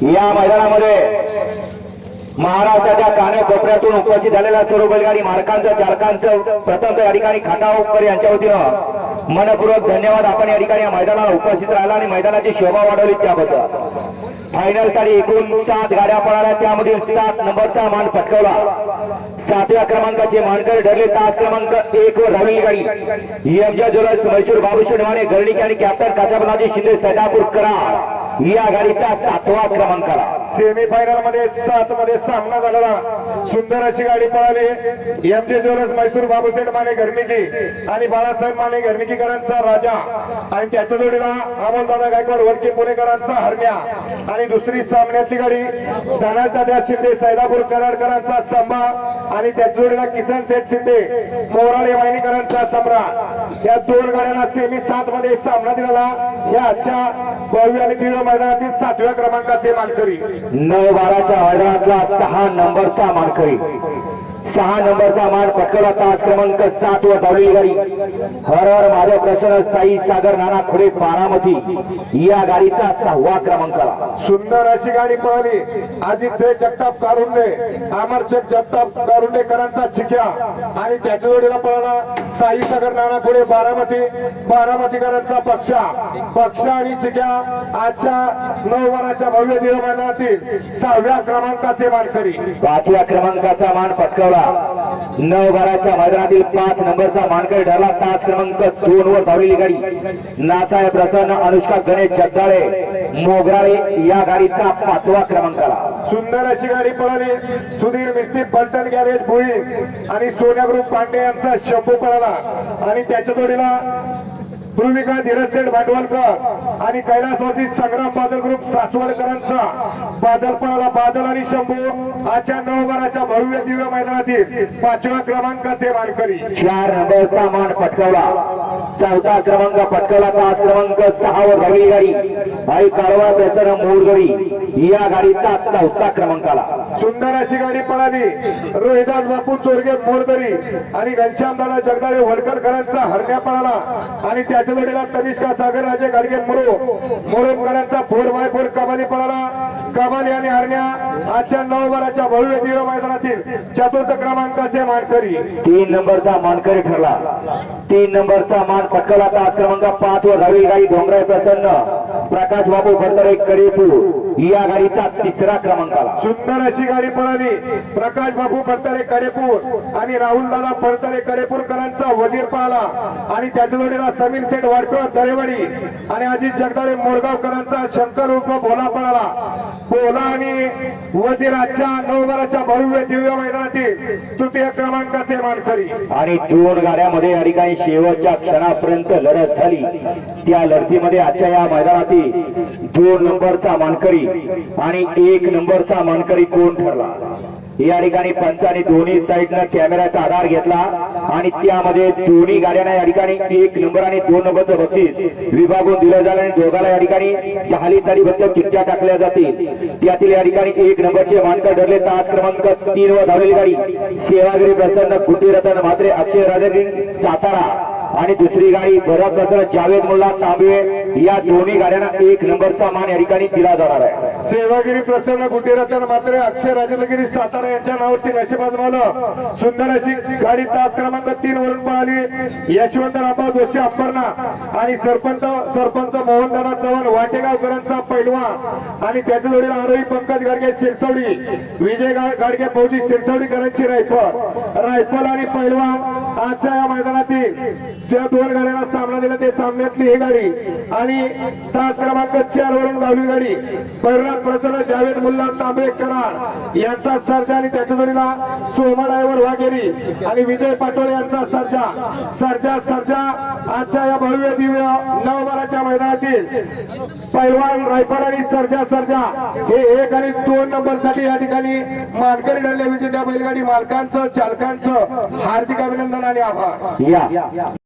या मैदानामध्ये महाराष्ट्राच्या कानाकोपऱ्यातून उपस्थित झालेल्या सर्व बैलगाडी मालकांचं चालकांचं प्रथम या ठिकाणी खाटावकर यांच्या वतीनं मनपूर्वक धन्यवाद. आपण या ठिकाणी या मैदानाला उपस्थित राहिला आणि मैदानाची शोभा वाढवली त्याबद्दल. फायनलसाठी एकूण सात गाड्या पळाल्या. त्यामधील सात नंबरचा मान पटकवला. सातव्या क्रमांकाचे मानकर ठरले. तास क्रमांक एक वर धावलेली गाडी. एमच्या ज्वेलर्स मैसूर बाबू शेडवाणे गर्णिक आणि कॅप्टन काशाबलाजी शिंदे सैदापूर कराड. या गाडीचा सातवा क्रमांक आला. सेमी फायनलमध्ये सात मध्ये सामना झालेला. सुंदर अशी गाडी पळाली. एमजे ज्वेलर्स मैसूर बाबूसेठ माने घरमिकी आणि बाळासाहेब माने घरमिकीकरांचा राजा. आणि त्याच्या जोडीला अमोलदादा गायकवाड वडके पुणेकरांचा हरण्या. आणि दुसरी सामन्यातली गाडी धनादादा शिंदे सैदापूर कराडकरांचा संभा. आणि त्याच्या जोडीला किसन सेठ शिंदे मोराळे वाहिनीकरांचा सम्राट या दोन गाड्यांना सेमी सात मध्ये सामना दिलेला. या आजच्या भव्य आणि दिव्य मैदानातील सातव्या क्रमांकाचे मानकरी. नऊ बाराच्या मैदानातला सहा नंबरचा मानकरी. सहा नंबरचा मान पटकवला तास क्रमांक सात वर धावलेली गाडी. हर हर महादेव प्रसन्न साई सागर नाना खुडे बारामती. या गाडीचा सहावा क्रमांक आला. सुंदर अशी गाडी पळाली. अजित जय जगताप कारुंडे अमर शेख जगताप कारुंडेकरांचा चिक्या आणि त्याच्या जोडीला पळाला साई सागर नाना पुढे बारामती बारामतीकरांचा पक्षा. पक्ष आणि चिक्या आजच्या नऊ वराच्या भव्य मैदानातील सहाव्या क्रमांकाचे मानकरी. पाचव्या क्रमांकाचा मान पटकवला नऊ बाराच्या मैदानातील पाच नंबरचा मानकरी ठरला. तास क्रमांक दोन वर धावलेली गाडी. नासाहेब प्रसन्न अनुष्का गणेश जगदाळे मोगराळे या गाडीचा पाचवा क्रमांक आला सुंदर अशी गाडी पळाली. सुधीर मिस्त्री पलटण गॅरेज भुई आणि सोन्या ग्रुप पांडे यांचा शंभू पळाला. आणि त्याच्या जोडीला भूमिका धीरज सेठ भांडवलकर आणि कैलासवासी संग्राम बादल ग्रुप सासवडकरांचा. बादल पळाला बादल आणि शंभू आजच्या नवभराच्या भव्य दिव्य मैदानातील पाचव्या क्रमांकाचे मानकरी. चार नंबरचा मान पटकवला. चौथा क्रमांक पटकवला तास क्रमांक सहा वर धावलेली गाडी. आई काळवा प्रसन्न मोरगडी या गाडीचा चौथा क्रमांक आला. सुंदर अशी गाडी पळाली. रोहिदास बापू चोरगे मोरदरी आणि घनश्यामदादा जगदाळे होडकरकरांचा हरण्या पळाला. आणि त्याच्या जोडीला तनिष्का सागर राजे गाडगे मुरो. मोरमकरांचा फोर बाय फोर कबाली पळाला. कबाली आणि हरण्या आजच्या नऊ बाराच्या भव्य दिव्य मैदानातील चतुर्थ क्रमांकाचे मानकरी. तीन नंबरचा मानकरी ठरला. तीन नंबरचा मान पटकवला तास क्रमांक पाच वर धावलेली गाडी डोंगराय प्रसन्न. प्रकाश बाबू भंडारे करेपूर या गाडीचा तिसरा क्रमांक आला. सुंदर अशी गाडी पळाली. प्रकाश बाबू फडतरे कडेपूर आणि राहुल दादा फडतरे कडेपूरकरांचा वजीर पळाला. आणि त्याच्या जोडीला समीर सेठ वाडकर दरेवाडी आणि अजित जगदाळे मोरगावकरांचा शंकर उर्फ भोला पळाला. भोला आणि वजिराच्या आजच्या नवबाराच्या भव्य दिव्य मैदानातील तृतीय क्रमांकाचे मानकरी. आणि दोन गाड्यामध्ये या ठिकाणी शेवटच्या क्षणापर्यंत लढत झाली. त्या लढतीमध्ये आजच्या या मैदानातील दोन नंबरचा मानकरी आणि एक नंबरचा मानकरी कोण ठरला? या ठिकाणी पंचाने दोन्ही साईडनं कॅमेऱ्याचा आधार घेतला. आणि त्यामध्ये दोन्ही गाड्यांना या ठिकाणी एक नंबर आणि दोन नंबरचं बक्षीस विभागून दिलं जाईल आणि दोघाला या ठिकाणी दहाली साडी बद्दल चिठ्ठ्या टाकल्या जातील. त्यातील या ठिकाणी एक नंबरचे मानकर ठरले. तास क्रमांक तीन वर धावलेली गाडी सेवागिरी प्रसन्न कुटीरतन मात्रे अक्षय राजगिरी सातारा. आणि दुसरी गाडी भरत प्रसन्न जावेद मुल्ला तांबे या दोन्ही गाड्यांना एक नंबरचा मान या ठिकाणी दिला जाणार आहे. सेवागिरी प्रसन्न गुटीरतन मात्र अक्षय राजेंद्रगिरी सातारा यांच्या नावावरती नशिबाज आजमावलं सुंदर अशी गाडी तास क्रमांक तीन वरून पळाली यशवंत रामभाऊ जोशी अंबरना आणि सरपंच सरपंच मोहनदादा चव्हाण वाटेगावकरांचा पैलवान. आणि त्याच्या जोडीला आरोही पंकज गाडगे शिरसवडी विजय गाडगे फौजी शिरसवडीकरांची रायफल. रायफल आणि पैलवान आजच्या या मैदानातील ज्या दोन गाड्यांना सामना दिला ते सामन्यातली ही गाडी. आणि तास क्रमांक चार वरून गावली गाडी. परिणाम प्रसन्न जावेद मुल्ला तांबे कराड यांचा सर्जा आणि त्याच्या जोडीला सोमा डायव्हर वाघेरी आणि विजय पाटोळे यांचा सर्जा. सर्जा सर्जा. आजच्या या भव्य दिव्य नऊ बाराच्या मैदानातील पैलवान रायफल आणि सर्जा सर्जा. हे एक आणि दोन नंबरसाठी या ठिकाणी मानकरी ठरले विजेत्या बैलगाडी मालकांचं चालकांचं हार्दिक अभिनंदन आणि आभार. या.